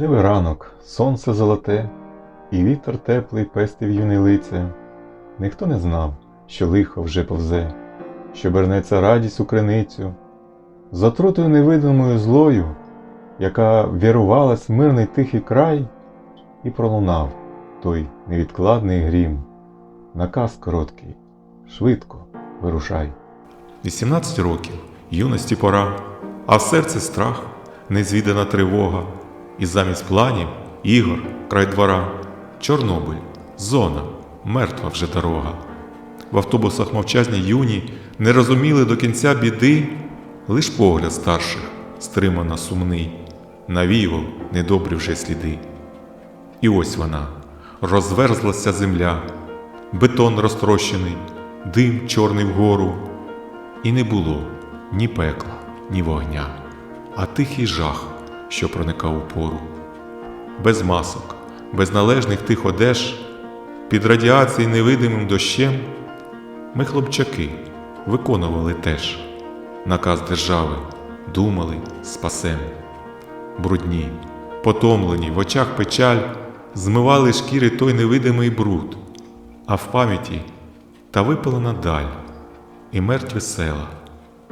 Диви ранок, сонце золоте, і вітер теплий пестив юне лице. Ніхто не знав, що лихо вже повзе, що бернеться радість у криницю, з отрутою невидимою злою, яка вірувалась в мирний тихий край, і пролунав той невідкладний грім. Наказ короткий, швидко вирушай. 18 років, юності пора, а в серці страх, незвідана тривога, і замість планів ігор, край двора, Чорнобиль, зона, мертва вже дорога. В автобусах мовчазні юні не розуміли до кінця біди, лиш погляд старших, стримано сумний, навіював недобрі вже сліди. І ось вона, розверзлася земля, бетон розтрощений, дим чорний вгору, і не було ні пекла, ні вогня, а тихий жах, що проникав у пору. Без масок, без належних тих одеж, під радіації невидимим дощем, ми, хлопчаки, виконували теж наказ держави, думали, спасем. Брудні, потомлені, в очах печаль, змивали шкіри той невидимий бруд, а в пам'яті та випалена даль і мертві села,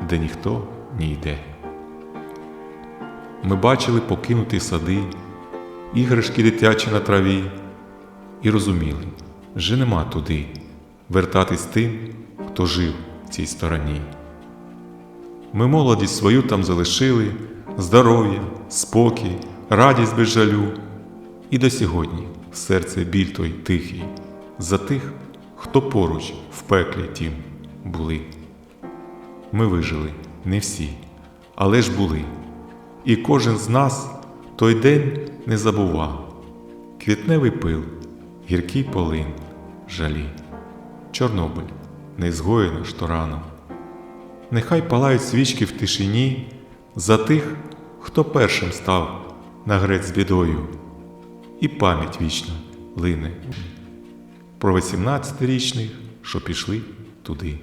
де ніхто не йде. Ми бачили покинуті сади, іграшки дитячі на траві, і розуміли, вже нема туди вертатись тим, хто жив в цій стороні. Ми молодість свою там залишили, здоров'я, спокій, радість без жалю, і до сьогодні в серце біль той тихий, за тих, хто поруч в пеклі тім були. Ми вижили не всі, але ж були. І кожен з нас той день не забував. Квітневий пил, гіркий полин, жалі. Чорнобиль не згоєно ж то рано. Нехай палають свічки в тишині за тих, хто першим став на грець з бідою, і пам'ять вічна лине про 18-річних, що пішли туди.